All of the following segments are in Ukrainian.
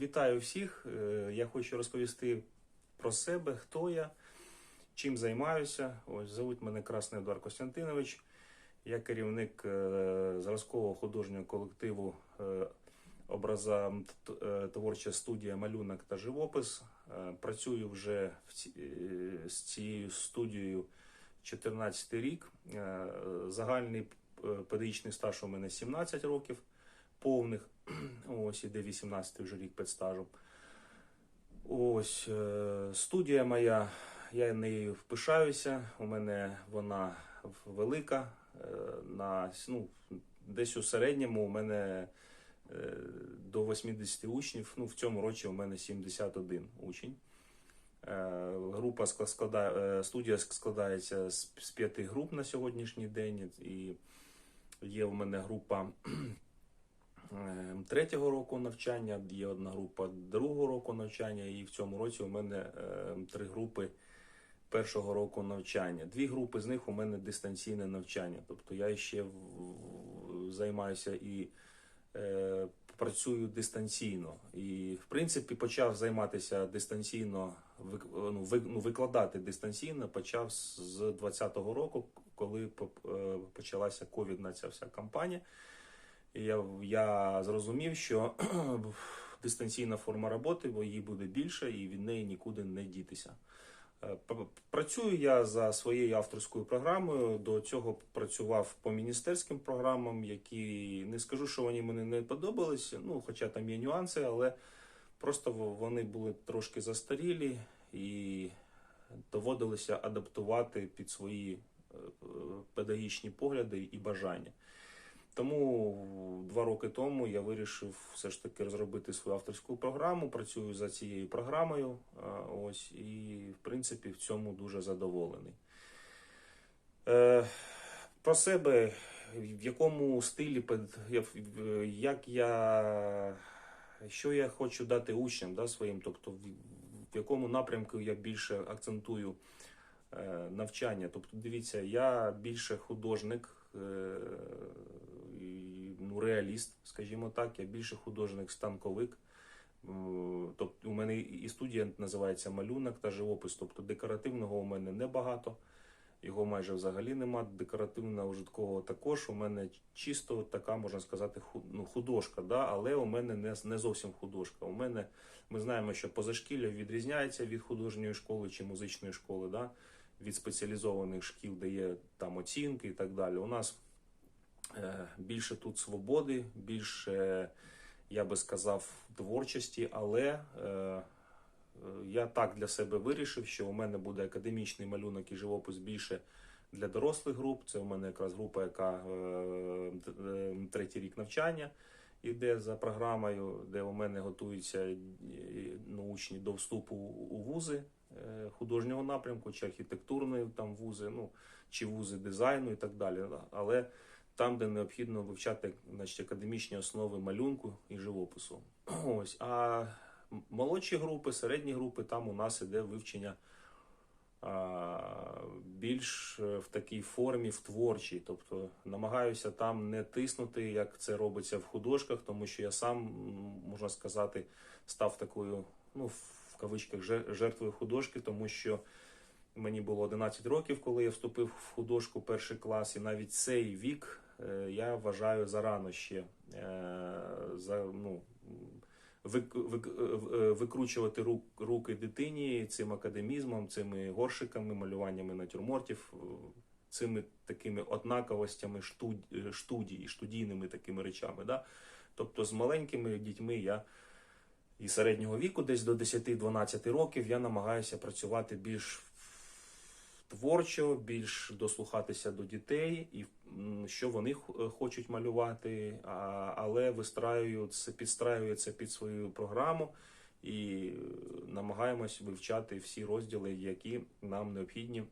Вітаю всіх. Е, Я хочу розповісти про себе, хто я, чим займаюся. Ось зовуть мене Красний Едуард Костянтинович. Я керівник е, зразкового художнього колективу е, образа творча студія Малюнок та живопис. Працюю вже з цією студією 14 рік. Загальний педагогічний стаж у мене 17 років повних. Ось іде 18 вже рік педстажу. Ось е, студія моя, я нею пишаюся. У мене вона велика. е, На, ну, десь у середньому у мене е, до 80 учнів. Ну, в цьому році у мене 71 учень. Група складає, студія складається з, п'яти груп на сьогоднішній день. І є в мене група третього року навчання, є одна група другого року навчання, і в цьому році у мене е, три групи першого року навчання. Дві групи з них у мене дистанційне навчання. Тобто я ще займаюся і е, працюю дистанційно. І, в принципі, почав займатися дистанційно, ну, ну, викладати дистанційно почав з- з 2020 року, коли е, почалася ковідна ця вся кампанія. Я, я зрозумів, що дистанційна форма роботи, бо її буде більше, і від неї нікуди не дітися. Е, Працюю я за своєю авторською програмою. До цього працював по міністерським програмам, які не скажу, що вони мені не подобалися. Ну, хоча там є нюанси, але просто вони були трошки застарілі і доводилося адаптувати під свої е, е, педагогічні погляди і бажання. Тому два роки тому я вирішив все ж таки розробити свою авторську програму. Працюю за цією програмою. Ось і в принципі в цьому дуже задоволений. Е, про себе, в якому стилі, як я, що я хочу дати учням да, своїм, тобто в, якому напрямку я більше акцентую е, навчання. Тобто, дивіться, я більше художник, е, реаліст, скажімо так, я більше художник станковик. Тобто у мене і студія називається малюнок та живопис. Тобто декоративного у мене небагато, його майже взагалі нема. Декоративного жидкого також. У мене чисто така, можна сказати, ну, художка, да? але у мене не, не зовсім художка. У мене ми знаємо, що позашкілля відрізняється від художньої школи чи музичної школи, да? від спеціалізованих шкіл, де є там оцінки і так далі. У нас е, більше тут свободи, більше, я би сказав, творчості, але е, е, я так для себе вирішив, що у мене буде академічний малюнок і живопис більше для дорослих груп. Це у мене якраз група, яка е, е, третій рік навчання іде за програмою, де у мене готуються е, ну, учні до вступу у вузи е, художнього напрямку, чи архітектурної там вузи, ну чи вузи дизайну і так далі. Але там, де необхідно вивчати значить, академічні основи малюнку і живопису. Ось. А молодші групи, середні групи, там у нас іде вивчення а, більш е, в такій формі, в творчій. Тобто намагаюся там не тиснути, як це робиться в художках, тому що я сам, можна сказати, став такою, ну, в кавичках, жер- жертвою художки, тому що Мені було 11 років, коли я вступив в художку перший клас, і навіть цей вік я вважаю зарано ще е, за, ну, е, е, викручувати руки дитині цим академізмом, цими горшиками, малюваннями натюрмортів, е, цими такими однаковостями е, студії, студійними такими речами. Да? Тобто з маленькими дітьми я і середнього віку, десь до 10-12 років, я намагаюся працювати більш творчо, більш дослухатися до дітей і що вони хочуть малювати, але вистраюю це, підстраюю це під свою програму і е, намагаємось вивчати всі розділи, які нам необхідні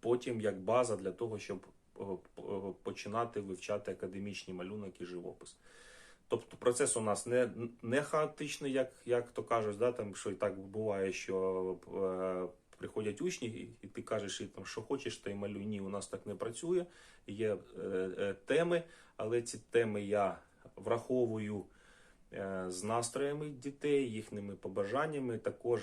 потім як база для того, щоб е, е, починати вивчати академічний малюнок і живопис. Тобто процес у нас не, не хаотичний, як, як то кажуть, да, там, що і так буває, що е, приходять учні, і, ти кажеш, і, там, що хочеш, то й малюй. Ні, у нас так не працює. Є е, е, теми, але ці теми я враховую е, з настроями дітей, їхніми побажаннями. Також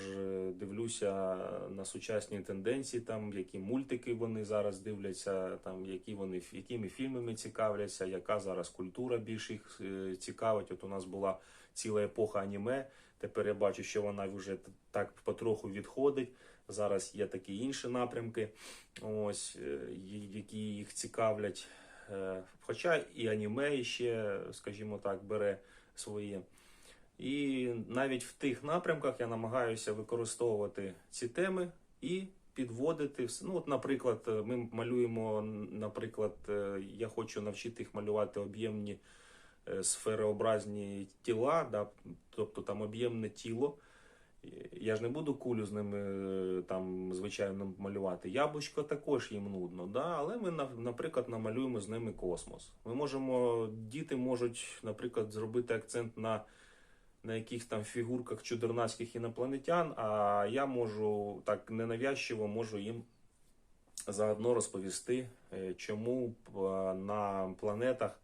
дивлюся на сучасні тенденції, там які мультики вони зараз дивляться, там які вони якими фільмами цікавляться, яка зараз культура більш їх цікавить. От у нас була ціла епоха аніме. Тепер я бачу, що вона вже так потроху відходить. Зараз є такі інші напрямки, ось е, які їх цікавлять. Е, Хоча і аніме ще, скажімо так, бере своє. І навіть в тих напрямках я намагаюся використовувати ці теми і підводити Ну, от, наприклад, е, ми малюємо, наприклад, я хочу навчити їх малювати об'ємні сферообразні тіла, да, тобто там об'ємне тіло. Я ж не буду кулю з ними е, там звичайно малювати. Яблучко також їм нудно, да? але ми, наприклад, намалюємо з ними космос. Ми можемо, діти можуть, наприклад, зробити акцент на, на якихось там фігурках чудернацьких інопланетян, а я можу так ненавязчиво можу їм заодно розповісти, е, чому е, на планетах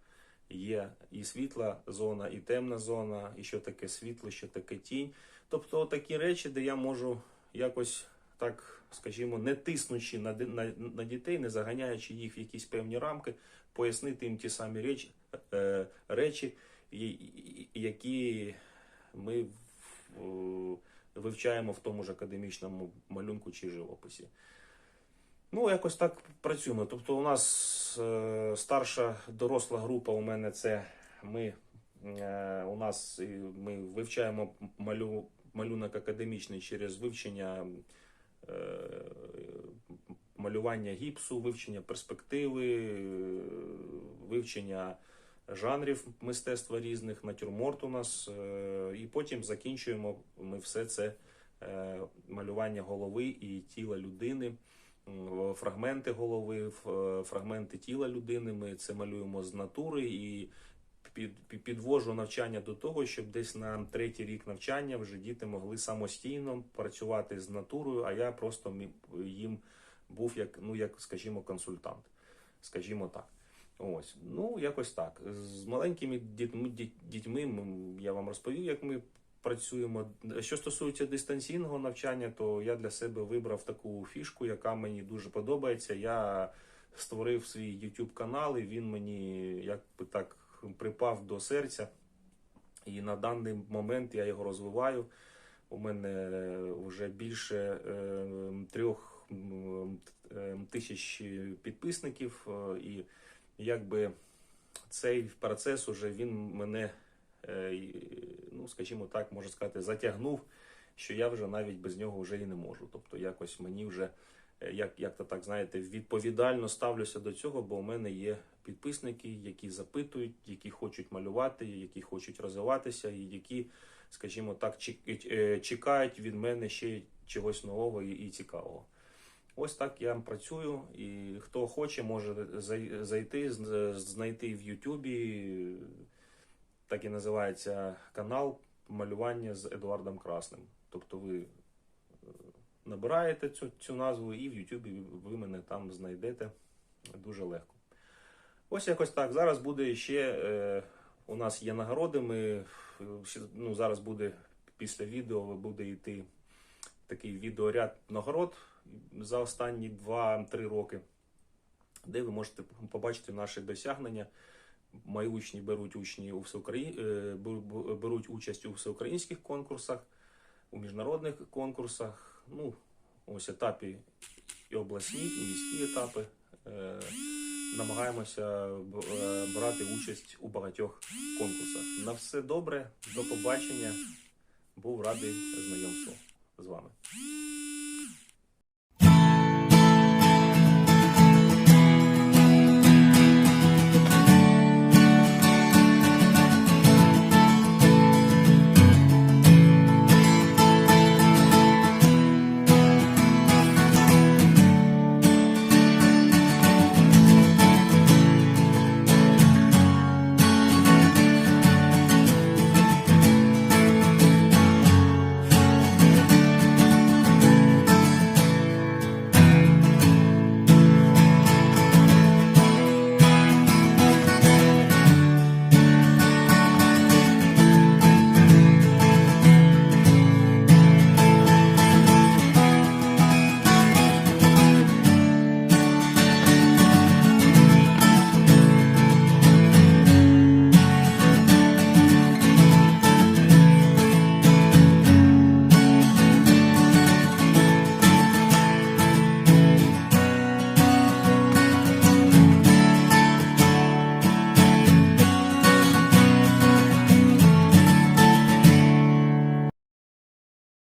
є і світла зона, і темна зона, і що таке світло, що таке тінь. Тобто такі речі, де я можу якось так, скажімо, не тиснучи на, на, на дітей, не заганяючи їх в якісь певні рамки, пояснити їм ті самі речі, е, речі які ми вивчаємо в тому ж академічному малюнку чи живописі. Ну, якось так працюємо. Тобто, у нас е, старша доросла група у мене це ми. Е, у нас ми вивчаємо малю, малюнок академічний через вивчення е, малювання гіпсу, вивчення перспективи, е, вивчення жанрів мистецтва різних, натюрморт у нас. е, І потім закінчуємо ми все це е, малювання голови і тіла людини. Фрагменти голови, е, фрагменти тіла людини. Ми це малюємо з натури і під- підвожу навчання до того, щоб десь на третій рік навчання вже діти могли самостійно працювати з натурою, а я просто їм був як, ну, як, скажімо, консультант. Скажімо так. Ось, ну якось так. З маленькими дітьми, дітьми я вам розповів, як ми працюємо. Що стосується дистанційного навчання, то я для себе вибрав таку фішку, яка мені дуже подобається. Я створив свій YouTube канал, і він мені як би так припав до серця. І на даний момент я його розвиваю. У мене вже більше е, трьох е, тисяч підписників, е, і якби цей процес уже він мене, ну скажімо так, можна сказати, затягнув, що я вже навіть без нього вже і не можу. Тобто якось мені вже е, як, як то так знаєте, відповідально ставлюся до цього, бо у мене є підписники, які запитують, які хочуть малювати, які хочуть розвиватися, і які, скажімо так, е, чекають від мене ще чогось нового і цікавого. Ось так я працюю, і хто хоче, може зайти, знайти в Ютубі, так і називається канал малювання з Едуардом Красним. Тобто ви е, набираєте цю, цю назву і в Ютубі ви мене там знайдете дуже легко. Ось якось так. Зараз буде ще. Е, у нас є нагороди. Ми е, ну, зараз буде після відео буде йти такий відеоряд нагород за останні 2-3 роки, де ви можете побачити наші досягнення. Мої учні беруть учні у всеукраї... е, беруть участь у всеукраїнських конкурсах, у міжнародних конкурсах. Ну, ось етапі і обласні, і міські етапи. Е, Намагаємося е, брати участь у багатьох конкурсах. На все добре, до побачення. Був радий знайомству з вами.